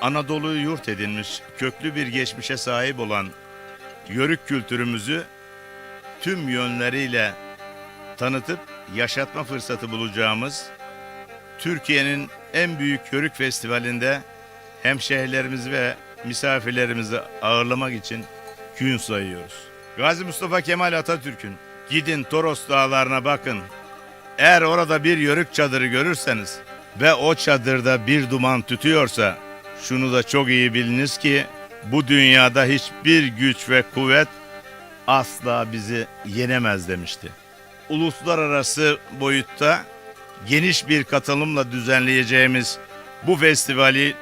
Anadolu'yu yurt edinmiş, köklü bir geçmişe sahip olan Yörük kültürümüzü tüm yönleriyle tanıtıp yaşatma fırsatı bulacağımız Türkiye'nin en büyük Yörük Festivali'nde hemşehrilerimizi ve misafirlerimizi ağırlamak için gün sayıyoruz. Gazi Mustafa Kemal Atatürk'ün gidin Toros dağlarına bakın. Eğer orada bir yörük çadırı görürseniz ve o çadırda bir duman tütüyorsa şunu da çok iyi biliniz ki bu dünyada hiçbir güç ve kuvvet asla bizi yenemez demişti. Uluslararası boyutta geniş bir katılımla düzenleyeceğimiz bu festivali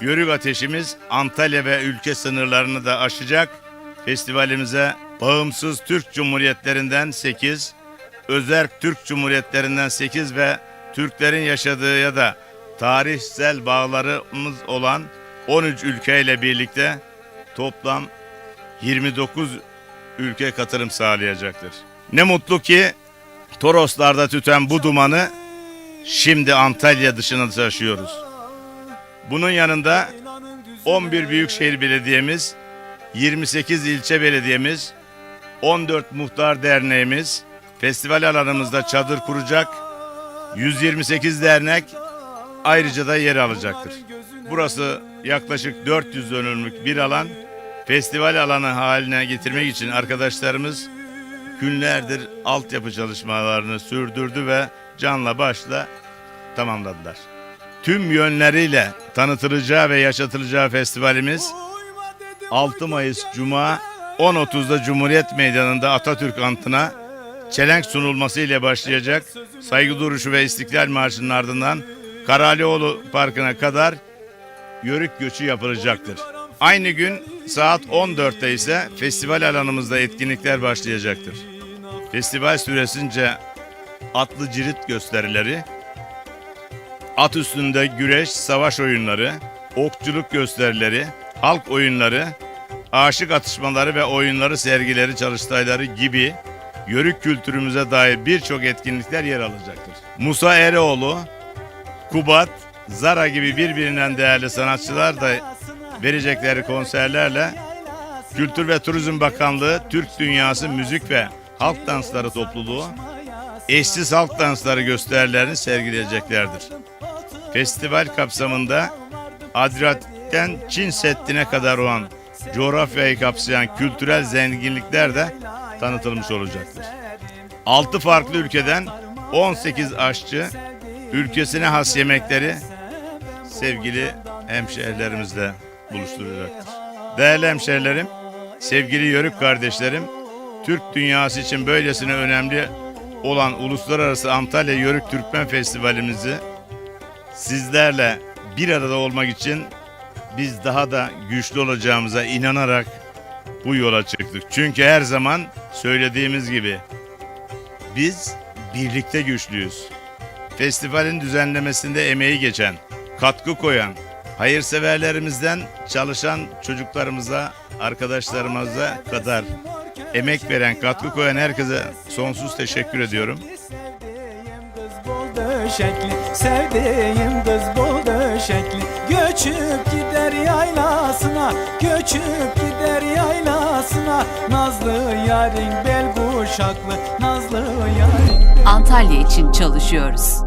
Yörük Ateşimiz Antalya ve ülke sınırlarını da aşacak. Festivalimize bağımsız Türk Cumhuriyetlerinden 8, özerk Türk Cumhuriyetlerinden 8 ve Türklerin yaşadığı ya da tarihsel bağlarımız olan 13 ülkeyle birlikte toplam 29 ülke katılım sağlayacaktır. Ne mutlu ki Toroslarda tüten bu dumanı şimdi Antalya dışına taşıyoruz. Bunun yanında 11 büyükşehir belediyemiz, 28 ilçe belediyemiz, 14 muhtar derneğimiz festival alanımızda çadır kuracak. 128 dernek ayrıca da yer alacaktır. Burası yaklaşık 400 dönümlük bir alan. Festival alanı haline getirmek için arkadaşlarımız günlerdir altyapı çalışmalarını sürdürdü ve canla başla tamamladılar. Tüm yönleriyle tanıtılacağı ve yaşatılacağı festivalimiz 6 Mayıs Cuma 10.30'da Cumhuriyet Meydanı'nda Atatürk Anıtı'na çelenk sunulması ile başlayacak. Saygı duruşu ve İstiklal Marşı'nın ardından Karalioğlu Parkı'na kadar yörük göçü yapılacaktır. Aynı gün saat 14'te ise festival alanımızda etkinlikler başlayacaktır. Festival süresince atlı cirit gösterileri, at üstünde güreş, savaş oyunları, okçuluk gösterileri, halk oyunları, aşık atışmaları ve oyunları sergileri, çalıştayları gibi yörük kültürümüze dair birçok etkinlikler yer alacaktır. Musa Eroğlu, Kubat, Zara gibi birbirinden değerli sanatçılar da verecekleri konserlerle Kültür ve Turizm Bakanlığı Türk Dünyası Müzik ve Halk Dansları Topluluğu eşsiz halk dansları gösterilerini sergileyeceklerdir. Festival kapsamında Adriyatik'ten Çin Seddi'ne kadar olan coğrafyayı kapsayan kültürel zenginlikler de tanıtılmış olacaktır. 6 farklı ülkeden 18 aşçı ülkesine has yemekleri sevgili hemşehrilerimizle buluşturacaktır. Değerli hemşehrilerim, sevgili yörük kardeşlerim, Türk dünyası için böylesine önemli olan Uluslararası Antalya Yörük Türkmen Festivalimizi sizlerle bir arada olmak için biz daha da güçlü olacağımıza inanarak bu yola çıktık. Çünkü her zaman söylediğimiz gibi biz birlikte güçlüyüz. Festivalin düzenlemesinde emeği geçen, katkı koyan, hayırseverlerimizden çalışan çocuklarımıza, arkadaşlarımıza kadar emek veren, katkı koyan herkese sonsuz teşekkür ediyorum. Döşekli Sevdiğim kız bol döşekli Göçüp gider yaylasına Göçüp gider Nazlı yarim bel kuşaklı Nazlı yarim Antalya için çalışıyoruz.